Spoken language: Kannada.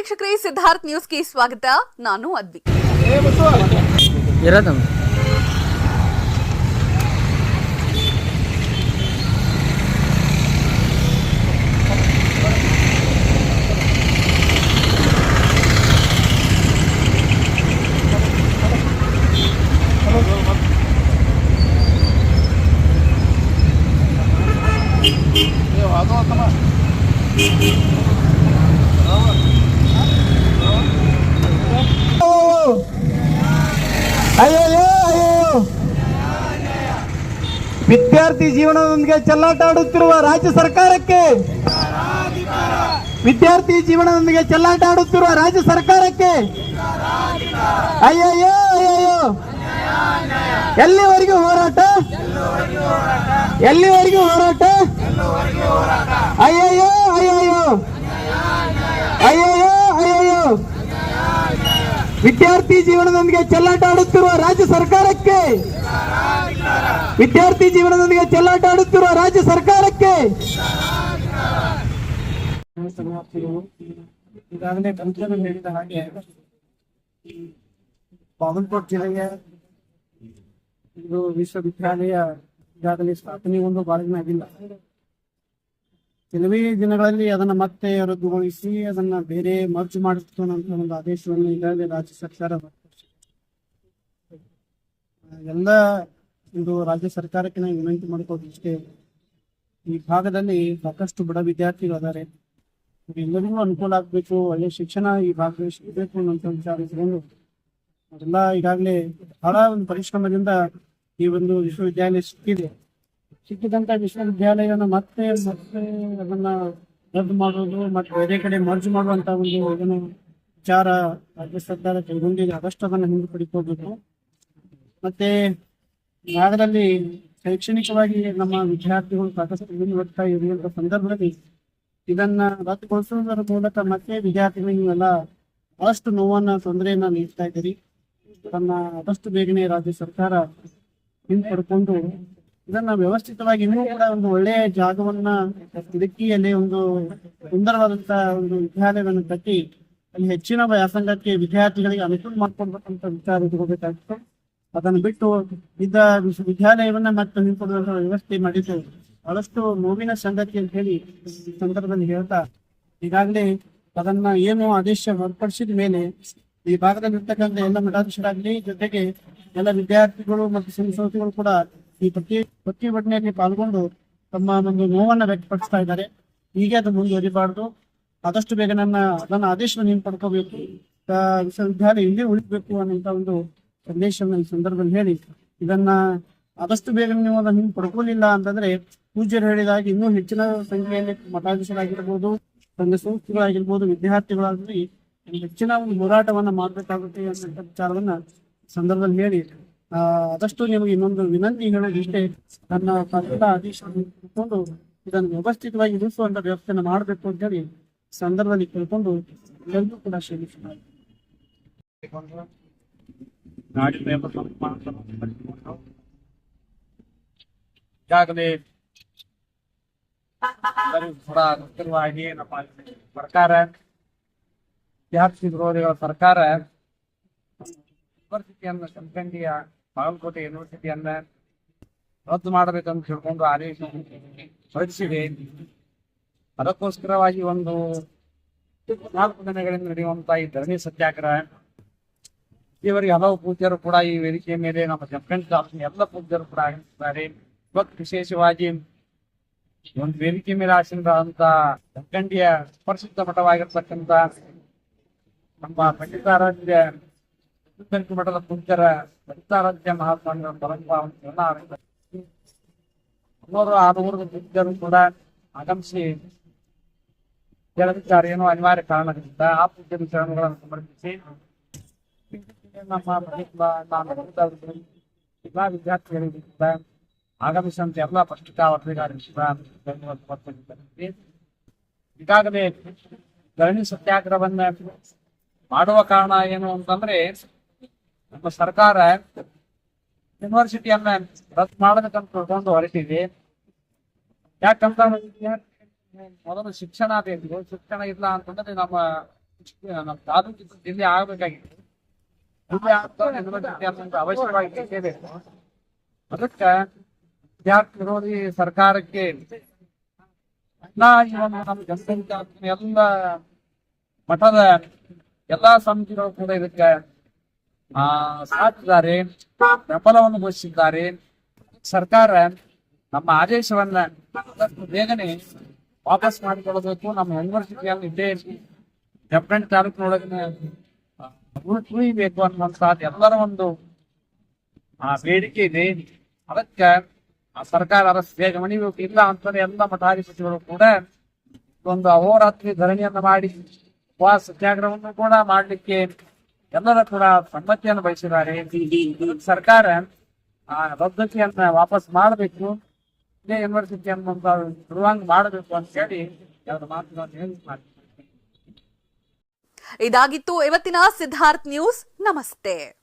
ವೀಕ್ಷಕರೇ ಸಿದ್ಧಾರ್ಥ್ ನ್ಯೂಸ್ಗೆ ಸ್ವಾಗತ. ನಾನು ಅದ್ವಿ. ವಿದ್ಯಾರ್ಥಿ ಜೀವನದೊಂದಿಗೆ ಚೆಲ್ಲಾಟ ಆಡುತ್ತಿರುವ ರಾಜ್ಯ ಸರ್ಕಾರಕ್ಕೆ ವಿದ್ಯಾರ್ಥಿ ಜೀವನದೊಂದಿಗೆ ಚೆಲ್ಲಾಟ ಆಡುತ್ತಿರುವ ರಾಜ್ಯ ಸರ್ಕಾರಕ್ಕೆ ಅಯ್ಯಯ್ಯೋ ಅಯ್ಯಯ್ಯೋ. ಎಲ್ಲಿವರೆಗೂ ಹೋರಾಟ? ಎಲ್ಲಿವರೆಗೂ ಹೋರಾಟ? ಅಯ್ಯಯ್ಯೋ ಅಯ್ಯಯ್ಯೋ. ಅಯ್ಯಯ್ಯೋ ಅಯ್ಯಯ್ಯೋ. ವಿದ್ಯಾರ್ಥಿ ಜೀವನದೊಂದಿಗೆ ಚೆಲ್ಲಾಟ ಆಡುತ್ತಿರುವ ರಾಜ್ಯ ಸರ್ಕಾರಕ್ಕೆ ವಿದ್ಯಾರ್ಥಿ ಜೀವನದೊಂದಿಗೆ ಚೆಲ್ಲಾಟ ಆಡುತ್ತಿರುವ ರಾಜ್ಯ ಸರ್ಕಾರಕ್ಕೆ ಈಗಾಗಲೇ ಕಂಪ್ಲೇಂಟ್ ಹೇಳಿದ ಹಾಗೆ ಬಾಗಲ್ಕೋಟ್ ಜಿಲ್ಲೆಯ ಇದು ವಿಶ್ವವಿದ್ಯಾಲಯ ಈಗಾಗಲೇ ಸ್ಥಾಪನೆ ಒಂದು ಬಾಳಿನ ಆಗಿಲ್ಲ ಕೆಲವೇ ದಿನಗಳಲ್ಲಿ ಅದನ್ನ ಮತ್ತೆ ರದ್ದುಗೊಳಿಸಿ ಅದನ್ನ ಬೇರೆ ಮರ್ಜ್ ಮಾಡುತ್ತಾನೆ ಅಂತ ಒಂದು ಆದೇಶವನ್ನು ಈಗಾಗಲೇ ರಾಜ್ಯ ಸರ್ಕಾರ. ಎಲ್ಲ ಇದು ರಾಜ್ಯ ಸರ್ಕಾರಕ್ಕೆ ನಾವು ವಿನಂತಿ ಮಾಡ್ಕೋದು ಇಷ್ಟೇ ಈ ಭಾಗದಲ್ಲಿ ಸಾಕಷ್ಟು ಬಡ ವಿದ್ಯಾರ್ಥಿಗಳು ಅದಾರೆ ಎಲ್ಲರಿಗೂ ಅನುಕೂಲ ಆಗ್ಬೇಕು, ಒಳ್ಳೆ ಶಿಕ್ಷಣ ಈ ಭಾಗದಲ್ಲಿ ಸಿಗಬೇಕು ಅನ್ನೋಂಥ ವಿಚಾರ ಇಟ್ಕೊಂಡು ಅದೆಲ್ಲ ಈಗಾಗಲೇ ಬಹಳ ಒಂದು ಪರಿಶ್ರಮದಿಂದ ಈ ಒಂದು ವಿಶ್ವವಿದ್ಯಾಲಯ ಸಿಕ್ಕಿದೆ. ಸಿಕ್ಕಿದಂತ ವಿಶ್ವವಿದ್ಯಾಲಯನ ಮತ್ತೆ ಮತ್ತೆ ಅದನ್ನ ರದ್ದು ಮಾಡೋದು ಮತ್ತೆ ಬೇರೆ ಕಡೆ ಮರ್ಜು ಮಾಡುವಂತ ಒಂದು ವಿಚಾರ ರಾಜ್ಯ ಸರ್ಕಾರ ಕೈಗೊಂಡಿದೆ. ಅದಷ್ಟು ಅದನ್ನ ಹಿಂದೆ ಮತ್ತೆ ಭಾಗದಲ್ಲಿ ಶೈಕ್ಷಣಿಕವಾಗಿ ನಮ್ಮ ವಿದ್ಯಾರ್ಥಿಗಳು ಸಾಕಷ್ಟು ಮುಂದುವರ್ತಾ ಇರುವಂತ ಸಂದರ್ಭದಲ್ಲಿ ಇದನ್ನ ರದ್ದುಗೊಳಿಸುವುದರ ಮೂಲಕ ಮತ್ತೆ ವಿದ್ಯಾರ್ಥಿಗಳಿಗೆ ನೀವೆಲ್ಲ ಬಹಳಷ್ಟು ನೋವನ್ನ, ತೊಂದರೆಯನ್ನ ನೀಡ್ತಾ ಇದ್ದೀರಿ. ತನ್ನ ಆದಷ್ಟು ಬೇಗನೆ ರಾಜ್ಯ ಸರ್ಕಾರ ಹಿಂಪಡ್ಕೊಂಡು ಇದನ್ನ ವ್ಯವಸ್ಥಿತವಾಗಿ ಇನ್ನೂ ಕೂಡ ಒಂದು ಒಳ್ಳೆಯ ಜಾಗವನ್ನ ಇದಕ್ಕಿಯಲ್ಲಿ ಒಂದು ಸುಂದರವಾದಂತಹ ಒಂದು ವಿದ್ಯಾಲಯವನ್ನು ಕಟ್ಟಿ, ಅಲ್ಲಿ ಹೆಚ್ಚಿನ ವ್ಯಾಸಂಗಕ್ಕೆ ವಿದ್ಯಾರ್ಥಿಗಳಿಗೆ ಅನುಕೂಲ ಮಾಡ್ಕೊಡ್ಬೇಕಂತ ವಿಚಾರ ಇಟ್ಕೋಬೇಕಾಗಿತ್ತು ಅದನ್ನು ಬಿಟ್ಟು ಇದ್ದ ವಿಶ್ವವಿದ್ಯಾಲಯವನ್ನ ಮತ್ತೆ ಹಿಂಪಡುವಂತ ವ್ಯವಸ್ಥೆ ಮಾಡಿದ್ದು ಬಹಳಷ್ಟು ನೋವಿನ ಸಂಗತಿ ಅಂತ ಹೇಳಿ ಈ ಸಂದರ್ಭದಲ್ಲಿ ಹೇಳ್ತಾ ಈಗಾಗಲೇ ಅದನ್ನ ಏನು ಆದೇಶ ಹೊರಪಡಿಸಿದ ಮೇಲೆ ಈ ಭಾಗದಲ್ಲಿ ಇರ್ತಕ್ಕಂಥ ಎಲ್ಲ ಮಠಾಧೀಶರಾಗ್ಲಿ ಜೊತೆಗೆ ಎಲ್ಲ ವಿದ್ಯಾರ್ಥಿಗಳು ಮತ್ತು ಸಂಸ್ಥೆಗಳು ಕೂಡ ಈ ಪ್ರತಿ ಪ್ರತಿಭಟನೆಯಲ್ಲಿ ಪಾಲ್ಗೊಂಡು ತಮ್ಮ ಒಂದು ನೋವನ್ನ ವ್ಯಕ್ತಪಡಿಸ್ತಾ ಇದ್ದಾರೆ. ಹೀಗೆ ಅದು ಮುಂದುವರಿಬಾರ್ದು. ಆದಷ್ಟು ಬೇಗ ನನ್ನ ನನ್ನ ಆದೇಶವನ್ನು ನೀವು ಪಡ್ಕೋಬೇಕು ಆ, ವಿಶ್ವವಿದ್ಯಾಲಯ ಇಲ್ಲಿ ಉಳಿಬೇಕು ಅನ್ನೋಂಥ ಒಂದು ಈ ಸಂದರ್ಭದಲ್ಲಿ ಹೇಳಿ, ಇದನ್ನ ಆದಷ್ಟು ಬೇಗ ನೀವು ಅದನ್ನ ಹಿಂಗೆ ಪಡ್ಕೊಳ್ಳಿಲ್ಲ ಅಂತಂದ್ರೆ ಪೂಜ್ಯರು ಹೇಳಿದಾಗ ಇನ್ನೂ ಹೆಚ್ಚಿನ ಸಂಖ್ಯೆಯಲ್ಲಿ ಮಠಾಧೀಶರಾಗಿರ್ಬೋದು ಸಂಘ ಸಂಸ್ಥೆಗಳಾಗಿರ್ಬೋದು ವಿದ್ಯಾರ್ಥಿಗಳಾಗಲಿ ಹೆಚ್ಚಿನ ಒಂದು ಹೋರಾಟವನ್ನ ಮಾಡಬೇಕಾಗುತ್ತೆ ಅನ್ನೋ ವಿಚಾರವನ್ನ ಸಂದರ್ಭದಲ್ಲಿ ಹೇಳಿ. ಆದಷ್ಟು ನಿಮಗೆ ಇನ್ನೊಂದು ವಿನಂತಿ ಹೇಳೋದಿಷ್ಟೇ, ನನ್ನ ಪದ ಆದೇಶವನ್ನು ತಿಳ್ಕೊಂಡು ಇದನ್ನು ವ್ಯವಸ್ಥಿತವಾಗಿ ಇರಿಸುವಂತ ವ್ಯವಸ್ಥೆನ ಮಾಡಬೇಕು ಅಂತ ಹೇಳಿ ಸಂದರ್ಭದಲ್ಲಿ ಕೇಳ್ಕೊಂಡು ಎಲ್ಲರೂ ಕೂಡ ಶ್ರಮಿಸಿದ್ದಾರೆ ಸಂಸ್ಥಾನಗಳನ್ನು ಪಡೆದುಕೊಂಡು ಈಗಾಗಲೇ ಕೂಡ ಗೊತ್ತಿರುವ ಹಾಗೆ ನಮ್ಮ ಸರ್ಕಾರ ವಿದ್ಯಾರ್ಥಿ ವಿರೋಧಿಗಳ ಸರ್ಕಾರ ಯೂನಿವರ್ಸಿಟಿಯನ್ನ ಸಂಕಂಡಿಯ ಬಾಗಲಕೋಟೆ ಯೂನಿವರ್ಸಿಟಿಯನ್ನ ರದ್ದು ಮಾಡಬೇಕಂತ ತಿಳ್ಕೊಂಡು ಆದೇಶ ಹೊರಡಿಸಿದೆ. ಅದಕ್ಕೋಸ್ಕರವಾಗಿ ಒಂದು ನಾಲ್ಕು ದಿನಗಳಿಂದ ನಡೆಯುವಂತ ಈ ಧರಣಿ ಸತ್ಯಾಗ್ರಹ ಇವರಿಗೆ ಹಲವು ಪೂಜ್ಯರು ಕೂಡ ಈ ವೇದಿಕೆಯ ಮೇಲೆ, ನಮ್ಮ ಜಂಪೆಂಟ್ ದಾಸನ ಎಲ್ಲ ಪೂಜ್ಯರು ಕೂಡ ಆಗಿರ್ತಾರೆ ಇವತ್ತು ವಿಶೇಷವಾಗಿ ಒಂದು ವೇದಿಕೆ ಮೇಲೆ ಆಶೀರ್ವಾದಂತ ಜಂಕಂಡಿಯ ಪ್ರಸಿದ್ಧ ಮಠವಾಗಿರ್ತಕ್ಕಂಥ ನಮ್ಮ ಪಂಡಿತಾರಾಧ್ಯ ಮಠದ ಪೂಜ್ಯರ ಪಂಡಿತಾರಾಧ್ಯ ಮಹಾತ್ಮಗಳ ಪರಂಪರ ಹನ್ನೂರು ಆರುನೂರು ಪೂಜ್ಯರು ಕೂಡ ಆಗಮಿಸಿ ಹೇಳದಿದ್ದಾರೆ ಏನೋ ಅನಿವಾರ್ಯ ಕಾರಣದಿಂದ ಆ ಪೂಜ್ಯ ಶರಣಗಳನ್ನು ಸಮರ್ಪಿಸಿ ನಮ್ಮ ಪ್ರತಿಭಾ ನಾನು ಎಲ್ಲಾ ವಿದ್ಯಾರ್ಥಿಗಳಿಂದ ಆಗಮಿಸಿದಂತ ಎಲ್ಲ ಪತ್ರಿಕಾ ವರದಿಗಾರರಿಂದ ಧನ್ಯವಾದ ಸಮರ್ಪಿಸುತ್ತೇನೆ. ಈಗಾಗಲೇ ಧರಣಿ ಸತ್ಯಾಗ್ರಹವನ್ನ ಮಾಡುವ ಕಾರಣ ಏನು ಅಂತಂದ್ರೆ, ನಮ್ಮ ಸರ್ಕಾರ ಯೂನಿವರ್ಸಿಟಿಯನ್ನ ರದ್ದು ಮಾಡಬೇಕಂತ ತಿಳ್ಕೊಂಡು ಹೊರಟಿದೆ ಯಾಕಂತ ಮೊದಲು ಶಿಕ್ಷಣ ಬೇಕು, ಶಿಕ್ಷಣ ಇಲ್ಲ ಅಂತಂದ್ರೆ ನಮ್ಮ ನಮ್ಮ ತಾಲೂಕಿನ ಜಿಲ್ಲೆ ಆಗ್ಬೇಕಾಗಿತ್ತು ಜಿಲ್ಲೆ ಆಗ್ತಾ ಯೂನಿವರ್ಸಿಟಿ ಅನ್ನೋದು ಅವಶ್ಯವಾಗಿ ಅದಕ್ಕ ವಿದ್ಯಾರ್ಥಿ ವಿರೋಧಿ ಸರ್ಕಾರಕ್ಕೆ ಎಲ್ಲ ಈ ಒಂದು ನಮ್ಮ ಜನಸಂಖ್ಯೆ ಎಲ್ಲ ಮಠದ ಎಲ್ಲಾ ಸಮಿತಿಗಳು ಕೂಡ ಇದಕ್ಕೆ ಆ ಸಾಧಿಸಿದ್ದಾರೆ ಬೆಂಬಲವನ್ನು ಘೋಷಿಸಿದ್ದಾರೆ ಸರ್ಕಾರ ನಮ್ಮ ಆದೇಶವನ್ನ ಬೇಗನೆ ವಾಪಸ್ ಮಾಡಿಕೊಳ್ಳಬೇಕು ನಮ್ಮ ಯೂನಿವರ್ಸಿಟಿಯಲ್ಲಿ ಇದ್ದೇ ಡೆಫ್ರೆಂಟ್ ತಾಲೂಕಿನೊಳಗಿನ ಉಳಿಬೇಕು ಅನ್ನುವಂತಹದ್ದು ಎಲ್ಲರ ಒಂದು ಆ ಬೇಡಿಕೆ ಇದೆ. ಅದಕ್ಕೆ ಆ ಸರ್ಕಾರ ಬೇಗ ಮಣಿಬೇಕು. ಇಲ್ಲ ಅಂತಂದ್ರೆ ಎಲ್ಲ ಮಠಾಧಿಪತಿಗಳು ಕೂಡ ಒಂದು ಅಹೋರಾತ್ರಿ ಧರಣಿಯನ್ನ ಮಾಡಿ ಉಪವಾಸ ಸತ್ಯಾಗ್ರಹವನ್ನು ಕೂಡ ಮಾಡಲಿಕ್ಕೆ ಎಲ್ಲರ ಕೂಡ ಸಮ್ಮತಿಯನ್ನು ಬಯಸಿದ್ದಾರೆ. ಸರ್ಕಾರ ಆ ರದ್ದತಿಯನ್ನ ವಾಪಸ್ ಮಾಡಬೇಕು. ಇದೇ ಯೂನಿವರ್ಸಿಟಿ ಅನ್ನುವಂತ ಮಾಡಬೇಕು ಅಂತ ಹೇಳಿ ಎರಡು ಮಾತುಗಳನ್ನು ಹೇಳಿ ಇದಾಗಿತ್ತು ಇವತ್ತಿನ ಸಿದ್ಧಾರ್ಥ್ ನ್ಯೂಸ್. ನಮಸ್ತೆ.